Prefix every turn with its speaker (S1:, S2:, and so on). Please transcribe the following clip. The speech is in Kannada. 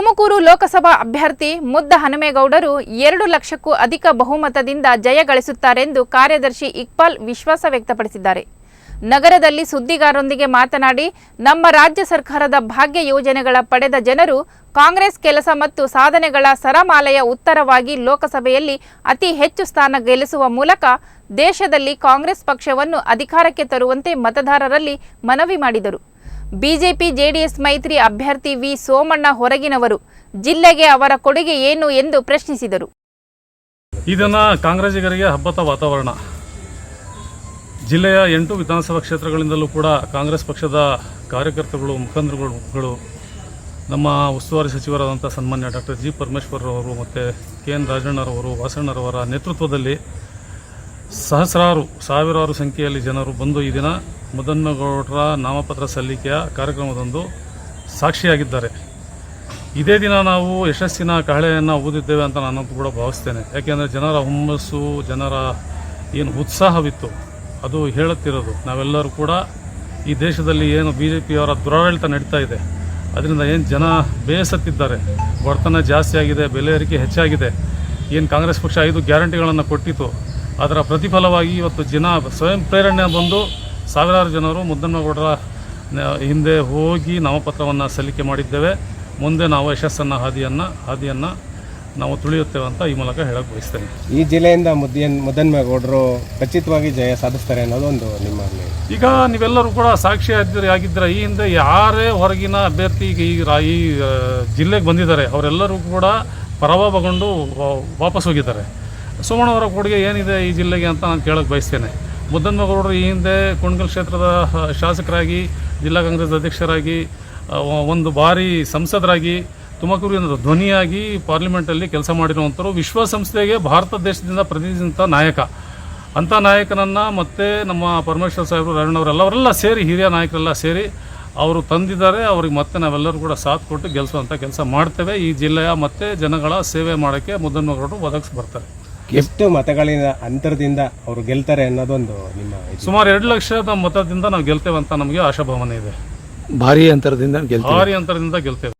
S1: ತುಮಕೂರು ಲೋಕಸಭಾ ಅಭ್ಯರ್ಥಿ ಮುದ್ದ ಹನುಮೇಗೌಡರು ಎರಡು ಲಕ್ಷಕ್ಕೂ ಅಧಿಕ ಬಹುಮತದಿಂದ ಜಯ ಗಳಿಸುತ್ತಾರೆಂದು ಕಾರ್ಯದರ್ಶಿ ಇಕ್ಬಾಲ್ ವಿಶ್ವಾಸ ವ್ಯಕ್ತಪಡಿಸಿದ್ದಾರೆ. ನಗರದಲ್ಲಿ ಸುದ್ದಿಗಾರರೊಂದಿಗೆ ಮಾತನಾಡಿ, ನಮ್ಮ ರಾಜ್ಯ ಸರ್ಕಾರದ ಭಾಗ್ಯ ಯೋಜನೆಗಳ ಪಡೆದ ಜನರು ಕಾಂಗ್ರೆಸ್ ಕೆಲಸ ಮತ್ತು ಸಾಧನೆಗಳ ಸರಮಾಲೆಯ ಉತ್ತರವಾಗಿ ಲೋಕಸಭೆಯಲ್ಲಿ ಅತಿ ಹೆಚ್ಚು ಸ್ಥಾನ ಗೆಲ್ಲಿಸುವ ಮೂಲಕ ದೇಶದಲ್ಲಿ ಕಾಂಗ್ರೆಸ್ ಪಕ್ಷವನ್ನು ಅಧಿಕಾರಕ್ಕೆ ತರುವಂತೆ ಮತದಾರರಲ್ಲಿ ಮನವಿ ಮಾಡಿದರು. ಬಿಜೆಪಿ ಜೆಡಿಎಸ್ ಮೈತ್ರಿ ಅಭ್ಯರ್ಥಿ ವಿ ಸೋಮಣ್ಣ ಹೊರಗಿನವರು. ಜಿಲ್ಲೆಗೆ ಅವರ ಕೊಡುಗೆ ಏನು ಎಂದು ಪ್ರಶ್ನಿಸಿದರು.
S2: ಇದನ್ನು ಕಾಂಗ್ರೆಸ್ಸಿಗರಿಗೆ ಹಬ್ಬದ ವಾತಾವರಣ. ಜಿಲ್ಲೆಯ ಎಂಟು ವಿಧಾನಸಭಾ ಕ್ಷೇತ್ರಗಳಿಂದಲೂ ಕೂಡ ಕಾಂಗ್ರೆಸ್ ಪಕ್ಷದ ಕಾರ್ಯಕರ್ತರುಗಳು, ಮುಖಂಡರುಗಳು, ನಮ್ಮ ಉಸ್ತುವಾರಿ ಸಚಿವರಾದಂಥ ಸನ್ಮಾನ್ಯ ಡಾಕ್ಟರ್ ಜಿ ಪರಮೇಶ್ವರ್ ಅವರು ಮತ್ತು ಕೆ ಎನ್ ರಾಜಣ್ಣರವರು, ವಾಸಣ್ಣರವರ ನೇತೃತ್ವದಲ್ಲಿ ಸಹಸ್ರಾರು, ಸಾವಿರಾರು ಸಂಖ್ಯೆಯಲ್ಲಿ ಜನರು ಬಂದು ಈ ದಿನ ಮುದನ್ನಗೌಡರ ನಾಮಪತ್ರ ಸಲ್ಲಿಕೆಯ ಕಾರ್ಯಕ್ರಮದೊಂದು ಸಾಕ್ಷಿಯಾಗಿದ್ದಾರೆ. ಇದೇ ದಿನ ನಾವು ಯಶಸ್ಸಿನ ಕಹಳೆಯನ್ನು ಊದಿದ್ದೇವೆ ಅಂತ ನಾನು ಕೂಡ ಭಾವಿಸ್ತೇನೆ. ಯಾಕೆಂದರೆ ಜನರ ಹುಮ್ಮಸ್ಸು, ಜನರ ಏನು ಉತ್ಸಾಹವಿತ್ತು, ಅದು ಹೇಳುತ್ತಿರೋದು. ನಾವೆಲ್ಲರೂ ಕೂಡ ಈ ದೇಶದಲ್ಲಿ ಏನು ಬಿ ಜೆ ಪಿಯವರ ದುರಾಡಳಿತ ನಡೀತಾ ಇದೆ, ಅದರಿಂದ ಏನು ಜನ ಬೇಸತ್ತಿದ್ದಾರೆ ಬಡತನ ಜಾಸ್ತಿ ಆಗಿದೆ, ಬೆಲೆ ಹೆಚ್ಚಾಗಿದೆ, ಏನು ಕಾಂಗ್ರೆಸ್ ಪಕ್ಷ ಐದು ಗ್ಯಾರಂಟಿಗಳನ್ನು ಕೊಟ್ಟಿತ್ತು ಅದರ ಪ್ರತಿಫಲವಾಗಿ ಇವತ್ತು ಜನ ಸ್ವಯಂ ಪ್ರೇರಣೆ ಬಂದು ಸಾವಿರಾರು ಜನರು ಮುದ್ದನಗೌಡರ ಹಿಂದೆ ಹೋಗಿ ನಾಮಪತ್ರವನ್ನು ಸಲ್ಲಿಕೆ ಮಾಡಿದ್ದೇವೆ. ಮುಂದೆ ನಾವು ಯಶಸ್ಸನ್ನು ಹಾದಿಯನ್ನು ಹಾದಿಯನ್ನು ನಾವು ತುಳಿಯುತ್ತೇವೆ ಅಂತ ಈ ಮೂಲಕ ಹೇಳಕ್ಕೆ ಬಯಸ್ತೇನೆ.
S3: ಈ ಜಿಲ್ಲೆಯಿಂದ ಮುದ್ದನ್ ಮುದ್ದನ್ಮೇಗೌಡರು ಖಚಿತವಾಗಿ ಜಯ ಸಾಧಿಸ್ತಾರೆ ಅನ್ನೋದು ಒಂದು ನಿಮ್ಮಲ್ಲಿ
S2: ಈಗ ನೀವೆಲ್ಲರೂ ಕೂಡ ಸಾಕ್ಷಿ ಆಗಿದ್ದರೆ ಆಗಿದ್ದರೆ ಈ ಹಿಂದೆ ಯಾರೇ ಹೊರಗಿನ ಅಭ್ಯರ್ಥಿ ಈಗ ಈ ರಾ- ಈ ಜಿಲ್ಲೆಗೆ ಬಂದಿದ್ದಾರೆ ಅವರೆಲ್ಲರೂ ಕೂಡ ಪರವಗೊಂಡು ವಾಪಸ್ ಹೋಗಿದ್ದಾರೆ. ಸೋಮಣ್ಣವರ ಕೊಡುಗೆ ಏನಿದೆ ಈ ಜಿಲ್ಲೆಗೆ ಅಂತ ನಾನು ಕೇಳೋಕ್ಕೆ ಬಯಸ್ತೇನೆ. ಮುದ್ದನ್ಮಗೌಡರು ಈ ಹಿಂದೆ ಕುಣಗಲ್ ಕ್ಷೇತ್ರದ ಶಾಸಕರಾಗಿ, ಜಿಲ್ಲಾ ಕಾಂಗ್ರೆಸ್ ಅಧ್ಯಕ್ಷರಾಗಿ ಒಂದು ಬಾರಿ ಸಂಸದರಾಗಿ ತುಮಕೂರಿನ ಧ್ವನಿಯಾಗಿ ಪಾರ್ಲಿಮೆಂಟಲ್ಲಿ ಕೆಲಸ ಮಾಡಿರುವಂಥವ್ರು ವಿಶ್ವಸಂಸ್ಥೆಗೆ ಭಾರತ ದೇಶದಿಂದ ಪ್ರತಿನಿಧಿಸಿದಂಥ ನಾಯಕ. ಅಂಥ ನಾಯಕನನ್ನು ಮತ್ತೆ ನಮ್ಮ ಪರಮೇಶ್ವರ್ ಸಾಹೇಬರು ರಾಜಣ್ಣವರೆಲ್ಲ ಅವರೆಲ್ಲ ಸೇರಿ, ಹಿರಿಯ ನಾಯಕರೆಲ್ಲ ಸೇರಿ ಅವರು ತಂದಿದ್ದಾರೆ. ಅವ್ರಿಗೆ ಮತ್ತೆ ನಾವೆಲ್ಲರೂ ಕೂಡ ಸಾಥ್ ಕೊಟ್ಟು ಗೆಲ್ಲಿಸುವಂಥ ಕೆಲಸ ಮಾಡ್ತೇವೆ. ಈ ಜಿಲ್ಲೆಯ ಮತ್ತೆ ಜನಗಳ ಸೇವೆ ಮಾಡೋಕ್ಕೆ ಮುದ್ದನ್ಮಗೌಡರು ಒದಗಿಸಿ ಬರ್ತಾರೆ
S3: ಎಷ್ಟು ಮತಗಳಿಂದ ಅಂತರದಿಂದ ಅವರು ಗೆಲ್ತಾರೆ ಅನ್ನೋದೊಂದು ನಿಮ್ಮ ಇದು.
S2: ಸುಮಾರು ಎರಡು ಲಕ್ಷದ ಮತದಿಂದ ನಾವು ಗೆಲ್ತೇವೆ ಅಂತ ನಮಗೆ ಆಶಾಭಾವನೆ ಇದೆ.
S4: ಭಾರಿ ಅಂತರದಿಂದ ಗೆಲ್ತೀವಿ.
S2: ಭಾರಿ ಅಂತರದಿಂದ ಗೆಲ್ತೇವೆ.